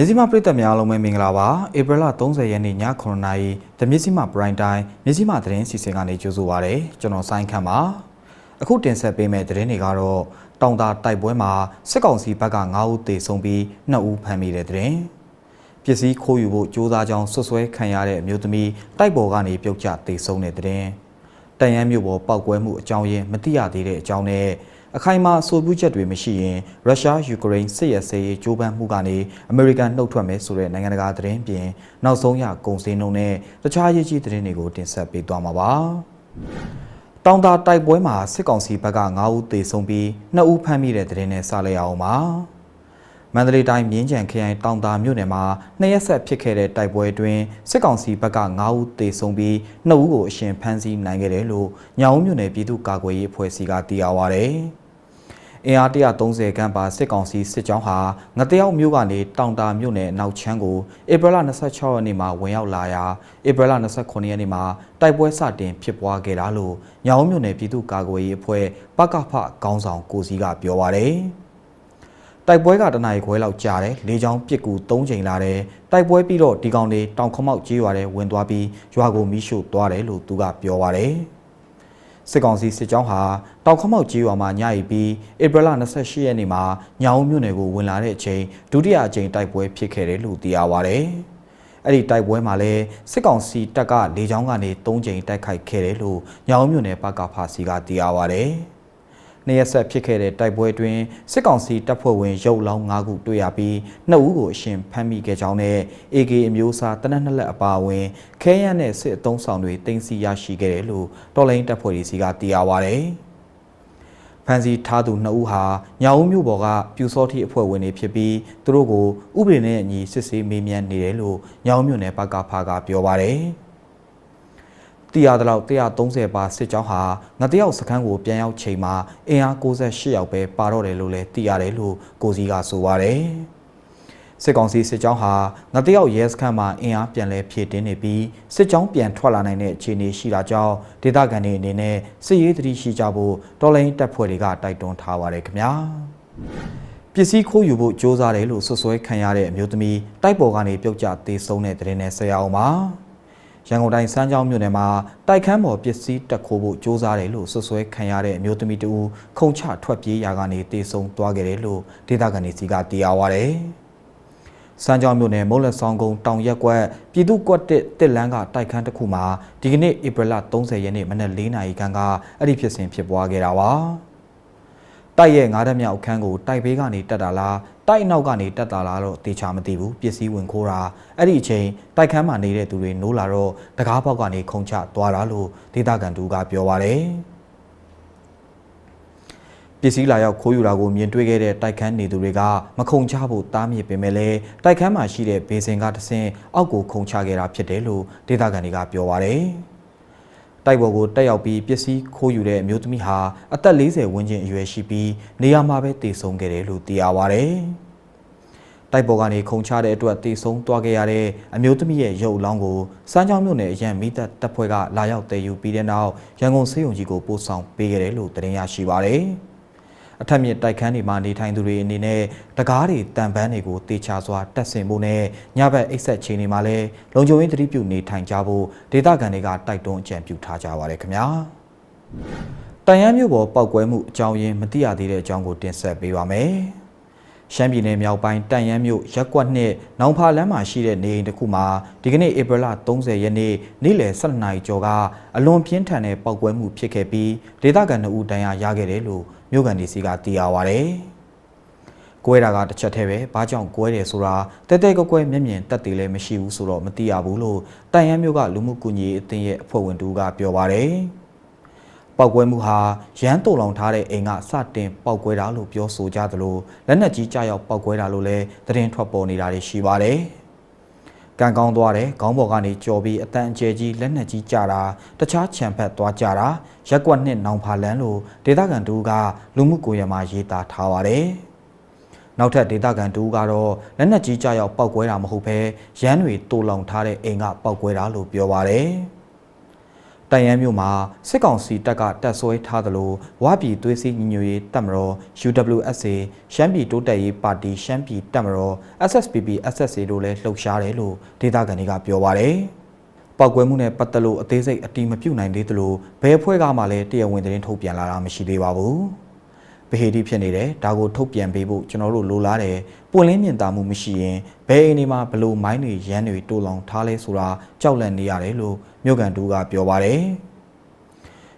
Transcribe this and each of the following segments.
မြစည်းမပြည်သက်များအားလုံးပဲမင်္ဂလာပါဧပြီလ30ရက်နေ့ည9:00နာရီဓမြစည်းမပရိုင်တိုင်းမြစည်းမသတင်းစီစဉ်ကနေကြိုဆိုပါရစေကျွန်တော်ဆိုင်းခန့်ပါအခုတင်ဆက်ပေးမယ့်သတင်းတွေကတော့တောင်တာတိုက်ပွဲမှာစစ်ကောင်စီဘက်က9ဦးသေဆုံးပြီး2ဦးဖမ်းမိတဲ့သတင်းပစ္စည်းခိုးယူဖို့ကြိုးစားကြောင်းဆွဆွဲခံရတဲ့အမျိုးသမီးတိုက်ပေါ်ကနေပြုတ်ကျသေဆုံးတဲ့သတင်းတန်ရန်မြို့ပေါ်ပောက်ကွဲမှုအကြောင်းရင်းမသိရသေးတဲ့အကြောင်းနဲ့ အခိုင်အမာအဆိုပြုချက်တွေမရှိရင်ရုရှားယူကရိန်းစစ်ရဲဆေးကြိုးပမ်းမှုကနေအမေရိကန်နှုတ်ထွက်မယ်ဆိုတဲ့နိုင်ငံတကာသတင်းပြင်နောက်ဆုံးရကုန်စည်နှုန်းနဲ့တခြားရေးကြီးသတင်းတွေကိုတင်ဆက်ပေးသွားမှာပါ။တောင်တာတိုက်ပွဲမှာစစ်ကောင်စီဘက်က9ဦးသေဆုံးပြီး2ဦးဖမ်းမိတဲ့သတင်းနဲ့စလိုက်အောင်ပါ။မန္တလေးတိုင်းမြင်းကြံခရိုင်တောင်တာမြို့နယ်မှာနှစ်ရက်ဆက်ဖြစ်ခဲ့တဲ့တိုက်ပွဲအတွင်းစစ်ကောင်စီဘက်က9ဦးသေဆုံးပြီး2ဦးကိုအရှင်ဖမ်းဆီးနိုင်ခဲ့တယ်လို့ညောင်မြို့နယ်ပြည်သူ့ကာကွယ်ရေးအဖွဲ့အစည်းကသိရပါဗျ။ အင်အား130ခန်းပါစစ်ကောင်စီစစ်ကြောင်းဟာငတရောက်မြို့ကနေတောင်တာမြို့နယ်နောက်ချမ်းကိုဧပြီလ26ရက်နေ့မှာဝင်ရောက်လာရာဧပြီလ29ရက်နေ့မှာတိုက်ပွဲစတင်ဖြစ်ပွားခဲ့တာလို့ညောင်မြို့နယ်ပြည်သူ့ကာကွယ်ရေးအဖွဲ့ပကဖခေါင်းဆောင်ကိုစီကပြောပါရယ်တိုက်ပွဲကတနအီခွဲလောက်ကြာတယ်လေချောင်းပစ်ကူ၃ချိန်လာတယ်တိုက်ပွဲပြီးတော့ဒီကောင်တွေတောင်ခမောက်ကြီးရွာထဲဝင်သွားပြီးရွာကိုမီးရှို့သွားတယ်လို့သူကပြောပါရယ် စစ်ကောင်စီစစ်ကြောင်းဟာတောက်ခမောက်ကြီးရွာမှာညရီပြီးဧပြီလ28ရက်နေ့မှာညောင်မြို့နယ်ကိုဝင်လာတဲ့အချိန်ဒုတိယအကြိမ်တိုက်ပွဲဖြစ်ခဲ့တယ်လို့သိရပါဗျ။အဲ့ဒီတိုက်ပွဲမှာလည်းစစ်ကောင်စီတပ်ကလေကြောင်းကနေ၃ကြိမ်တိုက်ခိုက်ခဲ့တယ်လို့ညောင်မြို့နယ်ပကဖာစီကသိရပါဗျ။ နေရဆက်ဖြစ်ခဲ့တဲ့တိုက်ပွဲတွင်စစ်ကောင်စီတပ်ဖွဲ့ဝင်ရုပ်လောင်း၅ခုတွေ့ရပြီးနှစ်ဦးကိုအရှင်ဖမ်းမိခဲ့ကြောင်းနဲ့ AK အမျိုးအစားတနက်နှစ်လက်အပါအဝင်ခဲရန်နဲ့စစ်အုံဆောင်တွေတင်စီရရှိခဲ့တယ်လို့တော်လိုင်းတပ်ဖွဲ့စီကသိရပါဗျ။ဖန်စီထားသူနှစ်ဦးဟာညောင်ဦးမြို့ပေါ်ကပြူစောတိအဖွဲ့ဝင်တွေဖြစ်ပြီးသူတို့ကိုဥပဒေနဲ့အညီစစ်ဆေးမေးမြန်းနေတယ်လို့ညောင်မြို့နယ်ဘက်ကဖာကပြောပါတယ်။ တီရသလောက်130ပါစစ်ကြောင်းဟာငတယောက်စခန်းကိုပြန်ရောက်ချိန်မှာအင်အား68ယောက်ပဲပါတော့တယ်လို့လည်းသိရတယ်လို့ကိုစီကဆိုပါတယ်စစ်ကောင်စီစစ်ကြောင်းဟာငတယောက်ရဲစခန်းမှာအင်အားပြန်လဲဖြည့်တင်းနေပြီးစစ်ကြောင်းပြန်ထွက်လာနိုင်တဲ့အခြေအနေရှိတာကြောင့်ဒေသခံတွေအနေနဲ့စစ်ရေးတတိရှိကြဖို့တော်လိုင်းတပ်ဖွဲ့တွေကတိုက်တွန်းထားပါတယ်ခင်ဗျာပစ္စည်းခိုးယူဖို့စ조사တယ်လို့ဆွဆွဲခံရတဲ့အမျိုးသမီးတိုက်ပေါ်ကနေပြုတ်ကျသေးဆုံးတဲ့တဲ့နဲ့ဆက်ရအောင်ပါ ရန်ကုန်တိုင်းစမ်းချောင်းမြို့နယ်မှာတိုက်ခန်းပေါ်ပစ္စည်းတက်ခိုးဖို့စ조사တယ်လို့ဆွဆွဲခံရတဲ့အမျိုးသမီးတူခုံချထွက်ပြေးရာကနေတေဆုံသွားခဲ့တယ်လို့ဒေသခံတွေစီကသိရပါဗျ။စမ်းချောင်းမြို့နယ်မုံလက်ဆောင်ကုန်းတောင်ရက်ကွက်ပြည်သူ့ကွက်တစ်တစ်လန်းကတိုက်ခန်းတစ်ခုမှာဒီကနေ့ဧပြီလ30ရက်နေ့မနက်၄နာရီခန့်ကအဲ့ဒီဖြစ်စဉ်ဖြစ်ပွားခဲ့တာပါ။တိုက်ရဲ့ငါးဓမြောက်အခန်းကိုတိုက်ဘေးကနေတက်တာလား တိုက်နောက်ကနေတက်တာလားတော့တေချာမသိဘူးပစ္စည်းဝင်ခိုးတာအဲ့ဒီအချိန်တိုက်ခန်းမှာနေတဲ့သူတွေနိုးလာတော့တကားပေါက်ကနေခုံချသွားတာလို့ဒေသခံတူကပြောပါတယ်ပစ္စည်းလာရောက်ခိုးယူတာကိုမြင်တွေ့ခဲ့တဲ့တိုက်ခန်းနေသူတွေကမခုံချဖို့တားမြစ်ပင်မဲ့လဲတိုက်ခန်းမှာရှိတဲ့ဘေစင်ကတဆင့်အောက်ကိုခုံချခဲ့တာဖြစ်တယ်လို့ဒေသခံတွေကပြောပါတယ်။ တိုက်ပေါ်ကိုတက်ရောက်ပြီးပစ္စည်းခိုးယူတဲ့အမျိုးသမီးဟာအသက်40ဝန်းကျင်အရွယ်ရှိပြီးနေရာမှာပဲတည်ဆုံခဲ့တယ်လို့သိရပါဗျ။တိုက်ပေါ်ကနေခုံချတဲ့အတွက်တည်ဆုံသွားခဲ့ရတဲ့အမျိုးသမီးရဲ့ရုပ်အလောင်းကိုစမ်းချောင်းမြို့နယ်အရန်မိသက်တပ်ဖွဲ့ကလာရောက်တည်ယူပြီးတဲ့နောက်ရန်ကုန်စေယုံကြီးကိုပို့ဆောင်ပေးခဲ့တယ်လို့သတင်းရရှိပါဗျ။ အထက်မြင့်တိုက်ခန်းတွေမှာနေထိုင်သူတွေအနေနဲ့တကားတွေတန်ပန်းတွေကိုတေချာစွာတက်ဆင်ဖို့နဲ့ညဘက်အိတ်ဆက်ချိန်တွေမှာလည်းလုံခြုံရေးသတိပြုနေထိုင်ကြဖို့ဒေသခံတွေကတိုက်တွန်းအကြံပြုထားကြပါတယ်ခင်ဗျာတန်ရန်မြို့ပေါ်ပောက်ကွဲမှုအကြောင်းရင်းမသိရသေးတဲ့အကြောင်းကိုတင်ဆက်ပေးပါမယ်ရှမ်းပြည်နယ်မြောက်ပိုင်းတန်ရန်မြို့ရက်ကွက်နှစ်နောင်ဖာလမ်းမှာရှိတဲ့နေအိမ်တစ်ခုမှာဒီကနေ့ဧပြီလ30ရက်နေ့နေ့လယ်12နာရီကျော်ကအလွန်ပြင်းထန်တဲ့ပောက်ကွဲမှုဖြစ်ခဲ့ပြီးဒေသခံ2ဦးဒဏ်ရာရခဲ့တယ်လို့ မြို့ကန်ဒီစီကသိရပါဗျ။ကွဲတာကတစ်ချက်တည်းပဲဘာကြောင့်ကွဲတယ်ဆိုတာတဲတဲကွဲကွဲမျက်မြင်တက်တည်လည်းမရှိဘူးဆိုတော့မသိရဘူးလို့တန်ရန်မြို့ကလူမှုကူညီအသင်းရဲ့အဖွဲ့ဝင်တူကပြောပါတယ်။ပောက်ကွဲမှုဟာရန်တုံလောင်ထားတဲ့အိမ်ကစတင်ပောက်ကွဲတာလို့ပြောဆိုကြသလိုလက်နက်ကြီးကြောက်ပောက်ကွဲတာလို့လည်းသတင်းထွက်ပေါ်နေတာတွေရှိပါတယ်။ ကံကောင်းသွားတယ်ခေါင်းပေါ်ကနေကြော်ပြီးအတန်အကျယ်ကြီးလက်နက်ကြီးကြတာတခြားခြံဖက်သွားကြတာရက်ကွက်နှစ်နောင်ဖာလန်းလို့ဒေသခံတူကလူမှုကိုယ်ရမှာရေးသားထားပါတယ်နောက်ထပ်ဒေသခံတူကတော့လက်နက်ကြီးကြရောက်ပောက်ကွဲတာမဟုတ်ဘဲရမ်းတွေတူလောင်ထားတဲ့အိမ်ကပောက်ကွဲတာလို့ပြောပါတယ် တန်ရန်မြို့မှာစစ်ကောင်စီတပ်ကတပ်ဆွဲထားသလိုဝါပြည်သွေးစည်းညီညွတ်ရေးတပ်မတော် UWSA ရှမ်းပြည်တိုးတက်ရေးပါတီရှမ်းပြည်တပ်မတော် SSPP SSA တို့လည်းလှုပ်ရှားတယ်လို့ဒေသခံတွေကပြောပါတယ်။ပောက်ကွဲမှုနဲ့ပတ်သက်လို့အသေးစိတ်အတိမပြုတ်နိုင်သေးသလိုဘယ်အဖွဲ့ကမှလည်းတရားဝင်သတင်းထုတ်ပြန်လာတာမရှိသေးပါဘူး။ ဗဟေတိဖြစ်နေတယ်ဒါကိုထုတ်ပြန်ပေးဖို့ကျွန်တော်တို့လိုလားတယ်ပွင့်လင်းမြင်သာမှုမရှိရင်ဘယ်အိမ်ဒီမှာဘလို့မိုင်းတွေရမ်းတွေတိုးလောင်ထားလဲဆိုတာကြောက်လန့်နေရတယ်လို့မြို့ကန်တူကပြောပါတယ်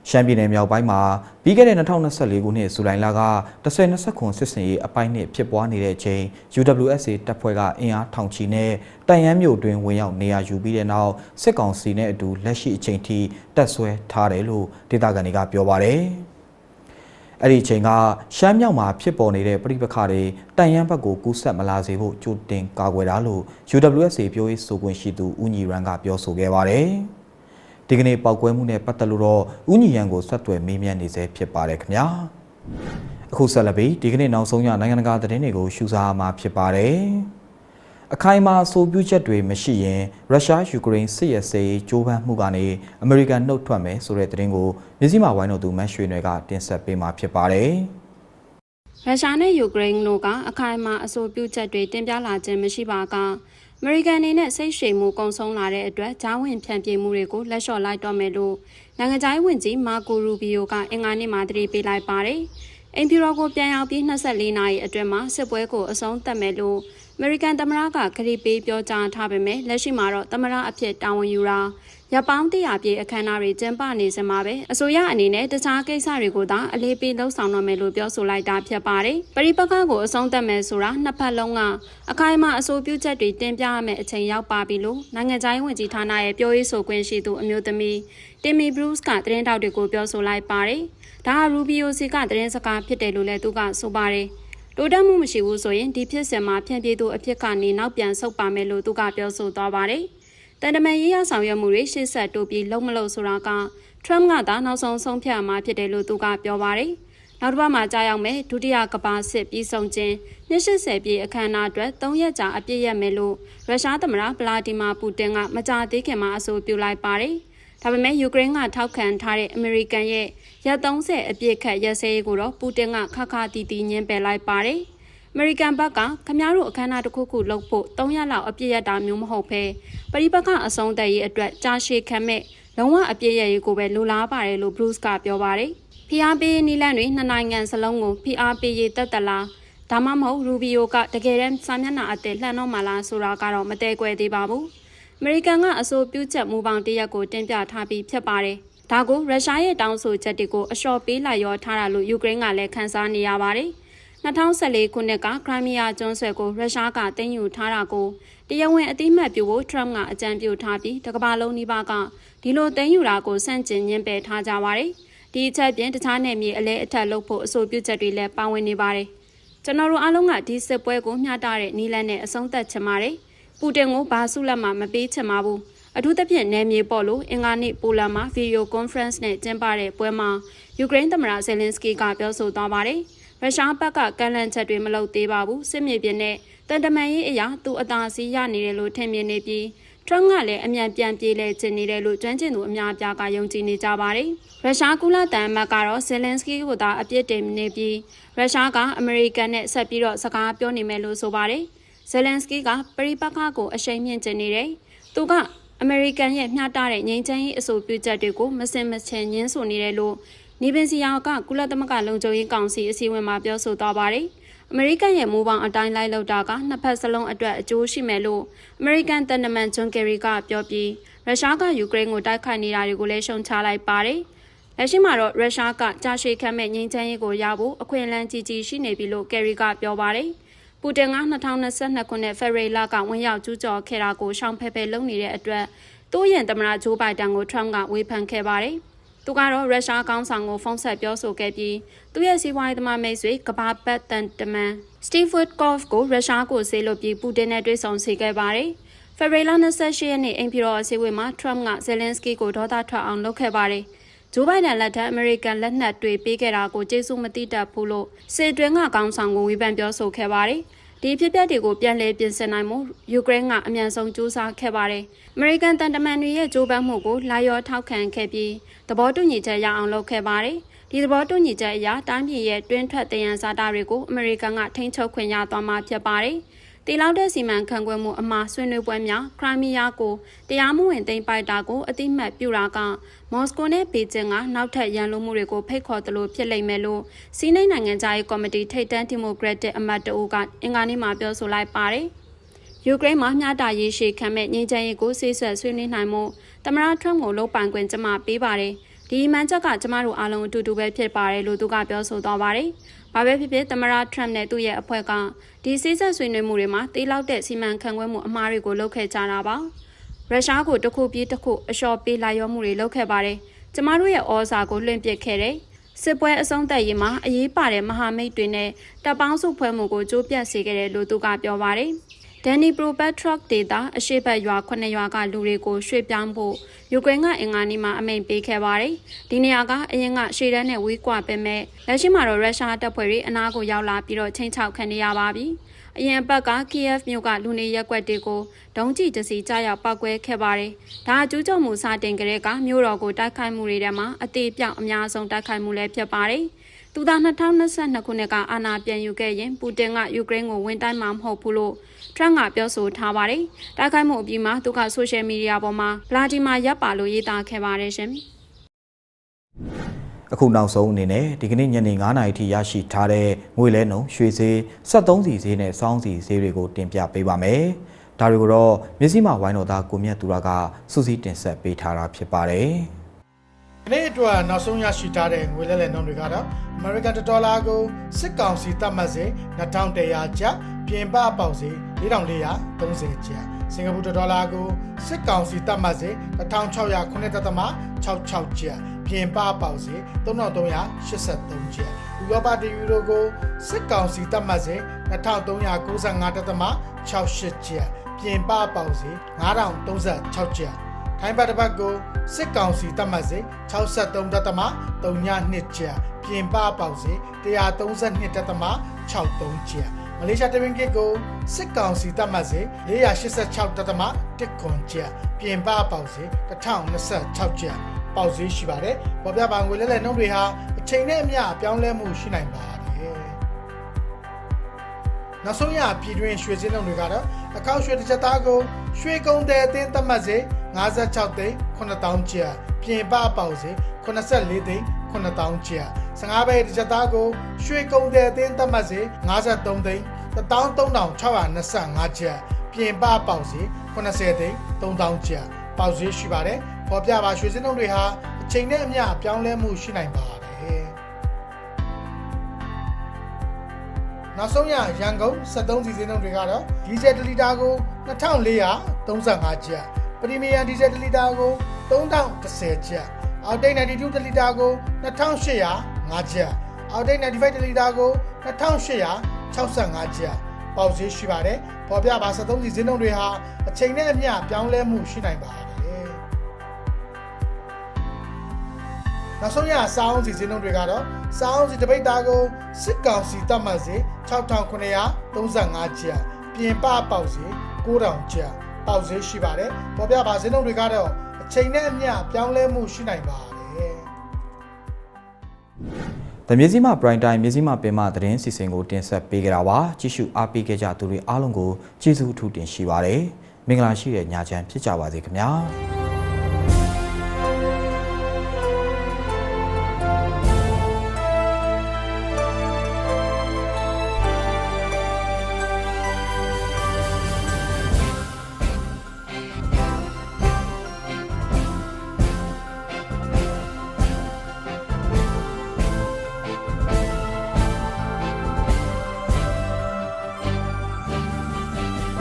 ရှမ်းပြည်နယ်မြောက်ပိုင်းမှာပြီးခဲ့တဲ့2024ခုနှစ်ဇူလိုင်လက10-20ခုစစ်စင်ရေးအပိုင်းနှစ်ဖြစ်ပွားနေတဲ့အချိန် UWSA တပ်ဖွဲ့ကအင်အားထောင်ချီနဲ့တန်ရမ်းမြို့တွင်ဝင်ရောက်နေရာယူပြီးတဲ့နောက်စစ်ကောင်စီနဲ့အတူလက်ရှိအချိန်ထိတပ်ဆွဲထားတယ်လို့ဒေသခံတွေကပြောပါတယ်။ အဲ့ဒီအချိန်ကရှမ်းမြောက်မှာဖြစ်ပေါ်နေတဲ့ပြိပခါတွေတန်ရန်ဘက်ကိုကူးဆက်မလာစေဖို့ကြိုတင်ကာကွယ်တာလို့ UWSA ပြောရေးဆိုခွင့်ရှိသူဦးညီရန်ကပြောဆိုခဲ့ပါတယ်။ဒီကနေ့ပောက်ကွဲမှုနဲ့ပတ်သက်လို့တော့ဦးညီရန်ကိုဆက်သွယ်မေးမြန်းနေစေဖြစ်ပါတယ်ခင်ဗျာ။အခုဆက်လက်ပြီးဒီကနေ့နောက်ဆုံးရနိုင်ငံတကာသတင်းတွေကိုရှုစားမှာဖြစ်ပါတယ်။ အခိုင်အမာအဆိုပြုချက်တွေမရှိရင်ရုရှားယူကရိန်းစစ်ရေးစေးကြိုးပမ်းမှုကနေအမေရိကန်နှုတ်ထွက်မယ်ဆိုတဲ့သတင်းကိုမြစည်းမဝိုင်းတော်သူမတ်ရွှေနယ်ကတင်ဆက်ပေးမှာဖြစ်ပါတယ်။ရုရှားနဲ့ယူကရိန်းတို့ကအခိုင်အမာအဆိုပြုချက်တွေတင်ပြလာခြင်းမရှိပါကအမေရိကန်အနေနဲ့စိတ်ရှည်မှုကုံဆုံးလာတဲ့အတွက်ဂျားဝင်ဖြန့်ပြေးမှုတွေကိုလက်လျှော့လိုက်တော့မယ်လို့နိုင်ငံခြားရေးဝန်ကြီးမာကိုရူဘီယိုကအင်္ဂါနေ့မှာတတိပေးလိုက်ပါတယ်။အင်ဖြူရောကိုပြန်ရောက်ပြီး24နာရီအတွင်းမှာစစ်ပွဲကိုအဆုံးသတ်မယ်လို့ အမေရိကန်သမ္မတကခရီးပေးပြောကြားထားပေမဲ့လက်ရှိမှာတော့သမ္မတအဖြစ်တာဝန်ယူတာရပောင်းတရာပြေအခမ်းအနားတွေကျင်းပနေစမှာပဲအစိုးရအနေနဲ့တခြားကိစ္စတွေကိုသာအလေးပေးလှုပ်ဆောင်တော့မယ်လို့ပြောဆိုလိုက်တာဖြစ်ပါတယ်။ပရိပက္ခကိုအဆုံးသတ်မယ်ဆိုတာနှစ်ဖက်လုံးကအခိုင်အမာအဆိုပြုချက်တွေတင်ပြရမယ့်အချိန်ရောက်ပါပြီလို့နိုင်ငံခြားရေးဝန်ကြီးဌာနရဲ့ပြောရေးဆိုခွင့်ရှိသူအမျိုးသမီးတင်မီဘရုစ်ကသတင်းတောက်တွေကိုပြောဆိုလိုက်ပါတယ်။ဒါဟာရူဘီယိုစီကသတင်းစကားဖြစ်တယ်လို့လည်းသူကဆိုပါတယ်။ တိုးတက်မှုမရှိဘူးဆိုရင်ဒီဖြစ်စဉ်မှာဖြန့်ပြေးသူအဖြစ်ကနေနောက်ပြန်ဆုတ်ပါမယ်လို့သူကပြောဆိုသွားပါတယ်။တန်တမန်ရေးရဆောင်ရွက်မှုတွေရှေ့ဆက်တိုးပြီးလုံးမလို့ဆိုတာက Trump ကသာနောက်ဆုံးဆုံးဖြတ်မှာဖြစ်တယ်လို့သူကပြောပါတယ်။နောက်တစ်ပတ်မှာကြာရောက်မဲ့ဒုတိယကမ္ဘာစစ်ပြီးဆုံးခြင်း280ပြည့်အခမ်းအနားအတွက်3ရက်ကြာအပြည့်ရမယ်လို့ရုရှားသမ္မတဗလာဒီမာပူတင်ကမကြာသေးခင်မှာအဆိုပြုလိုက်ပါတယ်။ဒါပေမဲ့ယူကရိန်းကထောက်ခံထားတဲ့အမေရိကန်ရဲ့ ရက်30အပြည့်ခတ်ရက်စဲရေးကိုတော့ပူတင်ကခါခါတီတီညှင်းပယ်လိုက်ပါတယ်။အမေရိကန်ဘက်ကခမားတို့အခမ်းအနားတစ်ခုခုလုပ်ဖို့3ရက်လောက်အပြည့်ရတာမျိုးမဟုတ်ဘဲပရိပက္ခအဆုံးသတ်ရေးအတွက်ကြာရှည်ခံမဲ့လုံးဝအပြည့်ရရေးကိုပဲလိုလားပါတယ်လို့ Bruce ကပြောပါတယ်။ဖိအားပေးနီလန့်တွေနှစ်နိုင်ငံစလုံးကိုဖိအားပေးရေးတက်တလားဒါမှမဟုတ်ရူဘီယိုကတကယ်တမ်းစာမျက်နှာအသစ်လှန်တော့မှလားဆိုတာကတော့မတဲကွယ်သေးပါဘူး။အမေရိကန်ကအဆိုပြုချက်မူပေါင်းတရက်ကိုတင်ပြထားပြီးဖြစ်ပါတယ်။ ဒါကိုရုရှားရဲ့တောင်းဆိုချက်တွေကိုအလျှော့ပေးလိုက်ရောထားတာလို့ယူကရိန်းကလည်းခန်းစားနေရပါတယ်။2014ခုနှစ်ကခရိုင်းမီးယားကျွန်းဆွယ်ကိုရုရှားကသိမ်းယူထားတာကိုတရားဝင်အတိမတ်ပြုဖို့ထရမ့်ကအကြံပြုထားပြီးတကမ္ဘာလုံးနှိပါကဒီလိုသိမ်းယူတာကိုစန့်ကျင်ညှင်းပယ်ထားကြပါတယ်။ဒီအချက်ပြင်တခြားနယ်မြေအလဲအထက်လုပ်ဖို့အဆိုပြုချက်တွေလည်းပါဝင်နေပါတယ်။ကျွန်တော်တို့အားလုံးကဒီစစ်ပွဲကိုမျှတတဲ့နီလန်နဲ့အဆုံးသတ်ချင်ပါတယ်။ပူတင်ကိုဘာဆုလက်မှမပေးချင်ပါဘူး အထူးသဖြင့်နယ်မြေပေါ်လို့အင်္ဂါနေ့ပိုလန်မှာဗီဒီယိုကွန်ဖရင့်နဲ့ကျင်းပတဲ့ပွဲမှာယူကရိန်းသမ္မတဇယ်လင်စကီကပြောဆိုသွားပါတယ်ရုရှားဘက်ကကန့်လန့်ချက်တွေမလုပ်သေးပါဘူးစစ်မြေပြင်နဲ့တန်တမန်ရေးအရာသူအသာစီးရနေတယ်လို့ထင်မြင်နေပြီးထရမ့်ကလည်းအမြန်ပြန်ပြေးလဲကျင်နေတယ်လို့ကျွမ်းကျင်သူအများအပြားကယုံကြည်နေကြပါတယ်။ရုရှားကုလတန်အမတ်ကတော့ဇယ်လင်စကီကိုသာအပြစ်တင်နေပြီးရုရှားကအမေရိကန်နဲ့ဆက်ပြီးတော့စကားပြောနေမယ်လို့ဆိုပါတယ်။ဇယ်လန်စကီးကပရိပက္ခကိုအရှိန်မြင့်ကျနေတယ်။သူက အမေရိကန်ရဲ့မျှတတဲ့ငြိမ်းချမ်းရေးအဆိုပြုချက်တွေကိုမစင်မချင်ညှင်းဆိုနေတယ်လို့နေပင်စီယာကကုလသမဂ္ဂလုံခြုံရေးကောင်စီအစည်းအဝေးမှာပြောဆိုသွားပါတယ်။အမေရိကန်ရဲ့မူပေါင်းအတိုင်းလိုက်လောက်တာကနှစ်ဖက်စလုံးအတွက်အကျိုးရှိမယ်လို့အမေရိကန်တန်နမန်ဂျွန်ကယ်ရီကပြောပြီးရုရှားကယူကရိန်းကိုတိုက်ခိုက်နေတာတွေကိုလည်းရှုံချလိုက်ပါတယ်။လက်ရှိမှာတော့ရုရှားကကြာရှည်ခံမဲ့ငြိမ်းချမ်းရေးကိုရဖို့အခွင့်အလမ်းကြီးကြီးရှိနေပြီလို့ကယ်ရီကပြောပါတယ်။ ပူတင်က2022ခုနှစ်ဖေဖော်ဝါရီလကဝင်ရောက်ကျူးကျော်ခဲ့တာကိုရှောင်ဖဲဖဲလုပ်နေတဲ့အတွက်သူ့ရဲ့သမ္မတဂျိုးဘိုင်ဒန်ကိုထရမ့်ကဝေဖန်ခဲ့ပါတယ်။သူကတော့ရုရှားကောင်းဆောင်ကိုဖုန်းဆက်ပြောဆိုခဲ့ပြီးသူ့ရဲ့စီးပွားရေးသမားမိတ်ဆွေကဘာဘတ်တန်တမန်စတီဖ်ဝတ်ကော့ဖ်ကိုရုရှားကိုဆေးလွတ်ပြီးပူတင်နဲ့တွေ့ဆုံစေခဲ့ပါတယ်။ဖေဖော်ဝါရီလ28ရက်နေ့အိမ်ပြည်တော်အစည်းအဝေးမှာထရမ့်ကဇယ်လင်စကီကိုဒေါသထွက်အောင်လုပ်ခဲ့ပါတယ်။ ဂျိုးဘိုင်ဒန်လက်ထက်အမေရိကန်လက်နက်တွေပေးခဲ့တာကိုကျေးဇူးမတိတတ်ဘူးလို့စေတွင်းကကောင်းဆောင်ကိုဝေဖန်ပြောဆိုခဲ့ပါတယ်။ဒီဖြစ်ပျက်တွေကိုပြန်လည်ပြင်ဆင်နိုင်မှုယူကရိန်းကအမြန်ဆုံးစူးစမ်းခဲ့ပါတယ်။အမေရိကန်တန်တမန်တွေရဲ့ကြိုးပမ်းမှုကိုလာရောထောက်ခံခဲ့ပြီးသဘောတူညီချက်ရအောင်လုပ်ခဲ့ပါတယ်။ဒီသဘောတူညီချက်အရတိုင်းပြည်ရဲ့တွင်းထွက်တယံဇာတာတွေကိုအမေရိကန်ကထိန်းချုပ်ခွင့်ရသွားမှာဖြစ်ပါတယ်။ တီလောက်တဲ့စီမံခန့်ခွဲမှုအမှားဆွေးနွေးပွဲများခရိုင်းမီးယားကိုတရားမှုဝင်သိမ်းပိုက်တာကိုအတိမတ်ပြုတာကမော်စကိုနဲ့ဘေကျင်းကနောက်ထပ်ရန်လိုမှုတွေကိုဖိတ်ခေါ်သလိုဖြစ်လိမ့်မယ်လို့စီးနိမ့်နိုင်ငံသားရေးကော်မတီထိပ်တန်းဒီမိုကရက်တစ်အမတ်တအူကအင်္ဂါနေ့မှာပြောဆိုလိုက်ပါတယ်။ယူကရိန်းမှာမျှတရေးရှိခံမဲ့ငြိမ်းချမ်းရေးကိုဆေးဆက်ဆွေးနွေးနိုင်မှုသမရထရမ့်ကိုလုံပိုင်ခွင့်ကျမပေးပါတယ်။ဒီမှန်ချက်ကကျမတို့အားလုံးအတူတူပဲဖြစ်ပါတယ်လို့သူကပြောဆိုသွားပါတယ်။ ဘာပဲဖြစ်ဖြစ်သမရထရမ့်နဲ့သူ့ရဲ့အဖွဲ့ကဒီစိစက်ဆွေးနွေးမှုတွေမှာတေးလောက်တဲ့စီမံခန့်ခွဲမှုအမှားတွေကိုလုပ်ခဲ့ကြတာပါရုရှားကိုတစ်ခုပြီးတစ်ခုအလျှော့ပေးလာရောမှုတွေလုပ်ခဲ့ပါတယ်ကျမတို့ရဲ့ဩဇာကိုလွှင့်ပစ်ခဲ့တယ်စစ်ပွဲအဆုံးသတ်ရေးမှာအရေးပါတဲ့မဟာမိတ်တွေနဲ့တပ်ပေါင်းစုဖွဲ့မှုကိုကြိုးပြတ်စေခဲ့တယ်လို့သူကပြောပါတယ် ဒန်နီပရိုဘတ်ထရက်ဒေတာအရှိတ်ဘက်ရွာခုနှစ်ရွာကလူတွေကိုရွှေ့ပြောင်းဖို့ယူကရိန်းကအင်္ဂါနေ့မှာအမိန့်ပေးခဲ့ပါတယ်။ဒီနေရာကအရင်ကရှေ့တန်းနဲ့ဝေးကွာပဲမဲ့လက်ရှိမှာတော့ရုရှားတပ်ဖွဲ့တွေအနားကိုရောက်လာပြီးတော့ချိန်ချောက်ခံနေရပါပြီ။အရင်အပတ်က KF မြို့ကလူနေရက်ွက်တွေကိုဒုံးကျည်တစီကြားရောက်ပောက်ကွဲခဲ့ပါတယ်။ဒါအကျူးကျော်မှုစတင်ကြတဲ့ကမြို့တော်ကိုတိုက်ခိုက်မှုတွေထဲမှာအသေးပြောက်အများဆုံးတိုက်ခိုက်မှုလည်းဖြစ်ပါတယ်။ သူသာ2022ခုနှစ်ကအာဏာပြန်ယူခဲ့ရင်ပူတင်ကယူကရိန်းကိုဝင်တိုက်မှာမဟုတ်ဘူးလို့ထရန့်ကပြောဆိုထားပါတယ်။တိုက်ခိုက်မှုအပြီးမှာသူကဆိုရှယ်မီဒီယာပေါ်မှာဗလာဒီမာရပ်ပါလို့ရေးသားခဲ့ပါတယ်ရှင်။အခုနောက်ဆုံးအနေနဲ့ဒီကနေ့ညနေ9:00နာရီထိရရှိထားတဲ့ငွေလဲနှုန်းရွှေဈေး73စီဈေးနဲ့စောင်းစီဈေးတွေကိုတင်ပြပေးပါမယ်။ဒါတွေကိုတော့မြစည်းမဝိုင်းတော်သားကိုမြတ်သူရကစူးစီးတင်ဆက်ပေးထားတာဖြစ်ပါတယ်။။ ဒီနေ့အတွက်နောက်ဆုံးရရှိထားတဲ့ငွေလဲလှယ်နှုန်းတွေကတော့ American Dollar ကိုစစ်ကောင်စီသတ်မှတ်စေ2100ကျပ်ပြင်ပပေါက်စေ4430ကျပ်စင်ကာပူဒေါ်လာကိုစစ်ကောင်စီသတ်မှတ်စေ1609.66ကျပ်ပြင်ပပေါက်စေ3383ကျပ်ဥရောပတယူရိုကိုစစ်ကောင်စီသတ်မှတ်စေ2395.68ကျပ်ပြင်ပပေါက်စေ9036ကျပ် ထိုင်းဘတ်တစ်ပတ်ကိုစစ်ကောင်စီတတ်မှတ်စေ63.32ကျပ်ပြင်ပပေါက်စေ132.63ကျပ်မလေးရှားတပင်ကစ်ကိုစစ်ကောင်စီတတ်မှတ်စေ486.19ကျပ်ပြင်ပပေါက်စေ1026ကျပ်ပေါက်ဈေးရှိပါတယ်ပေါ်ပြပါငွေလဲလှယ်နှုန်းတွေဟာအချိန်နဲ့အမျှပြောင်းလဲမှုရှိနိုင်ပါတယ် နောက်ဆုံးရပြည်တွင်းရွှေစင်းနှုန်းတွေကတော့အကောက်ရွှေတစ်ချက်သားကိုရွှေကုန်းတဲ့အသင်းသတ်မှတ်စေ56သိန်း9000ကျပ်ပြင်ပပေါက်စေ84သိန်း9000ကျပ်15ပဲတစ်ချက်သားကိုရွှေကုန်းတဲ့အသင်းသတ်မှတ်စေ53သိန်း13625ကျပ်ပြင်ပပေါက်စေ80သိန်း3000ကျပ်ပေါက်ဈေးရှိပါတယ်ပေါ်ပြပါရွှေစင်းနှုန်းတွေဟာအချိန်နဲ့အမျှပြောင်းလဲမှုရှိနိုင်ပါ နောက်ဆုံးရရန်ကုန်73စီစဉ်နှုန်းတွေကတော့ဒီဇယ်1လီတာကို2435ကျပ်ပရီမီယံဒီဇယ်1လီတာကို3010ကျပ်အောက်တိတ်92တလီတာကို2805ကျပ်အောက်တိတ်95တလီတာကို2865ကျပ်ပေါက်ဈေးရှိပါတယ်ပေါ်ပြပါ73စီစဉ်နှုန်းတွေဟာအချိန်နဲ့အမျှပြောင်းလဲမှုရှိနိုင်ပါတယ် နောက်ဆုံးရစောင်းစီစဉ်နှုန်းတွေကတော့စောင်းစီတပိတ်သားကိုစစ်ကောင်စီတတ်မှတ်စေ6935ကျပ်ပြင်ပပေါက်စေ9000ကျပ်ပေါက်ဈေးရှိပါတယ်ပေါ်ပြပါဈေးနှုန်းတွေကတော့အချိန်နဲ့အမျှပြောင်းလဲမှုရှိနိုင်ပါတယ်။တမြစည်းမ prime time မြစည်းမပင်မသတင်းစီစဉ်ကိုတင်ဆက်ပေးကြတာပါ။ကြည့်ရှုအားပေးခဲ့ကြသူတွေအားလုံးကိုကျေးဇူးအထူးတင်ရှိပါတယ်။မင်္ဂလာရှိတဲ့ညချမ်းဖြစ်ကြပါစေခင်ဗျာ။